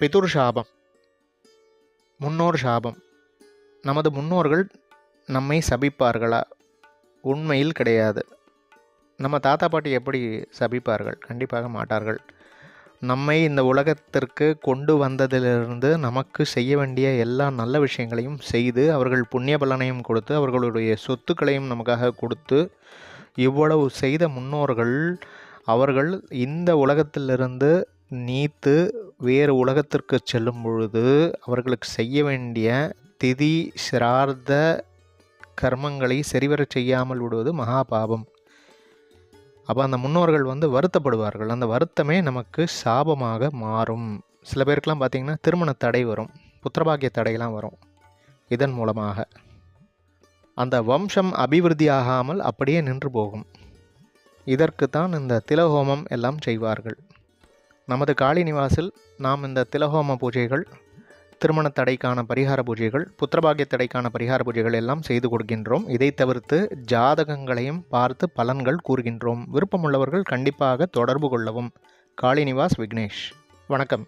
பிதுர் சாபம். முன்னோர் சாபம். நமது முன்னோர்கள் நம்மை சபிப்பார்களா? உண்மையில் கிடையாது. நம்ம தாத்தா பாட்டி எப்படி சபிப்பார்கள்? கண்டிப்பாக மாட்டார்கள். நம்மை இந்த உலகத்திற்கு கொண்டு வந்ததிலிருந்து நமக்கு செய்ய வேண்டிய எல்லா நல்ல விஷயங்களையும் செய்து அவர்கள் புண்ணிய பலனையும் கொடுத்து அவர்களுடைய சொத்துக்களையும் நமக்காக கொடுத்து இவ்வளவு செய்த முன்னோர்கள் அவர்கள் இந்த உலகத்திலிருந்து நீத்து வேறு உலகத்திற்கு செல்லும் பொழுது அவர்களுக்கு செய்ய வேண்டிய திதி சிரார்த்த கர்மங்களை சரிவரச் செய்யாமல் விடுவது மகா பாபம். அப்போ அந்த முன்னோர்கள் வந்து வருத்தப்படுவார்கள். அந்த வருத்தமே நமக்கு சாபமாக மாறும். சில பேருக்கெலாம் பார்த்திங்கன்னா திருமண தடை வரும். புத்திரபாகிய தடையெல்லாம் வரும். இதன் மூலமாக அந்த வம்சம் அபிவிருத்தி ஆகாமல் அப்படியே நின்று போகும். இதற்கு தான் இந்த திலஹோமம் எல்லாம் செய்வார்கள். நமது காளி நிவாசில் நாம் இந்த திலஹோம பூஜைகள் திருமண தடைக்கான பரிகார பூஜைகள் புத்திரபாகிய தடைக்கான பரிகார பூஜைகள் எல்லாம் செய்து கொடுக்கின்றோம். இதை தவிர்த்து ஜாதகங்களையும் பார்த்து பலன்கள் கூறுகின்றோம். விருப்பமுள்ளவர்கள் கண்டிப்பாக தொடர்பு கொள்ளவும். காளிநிவாஸ் விக்னேஷ். வணக்கம்.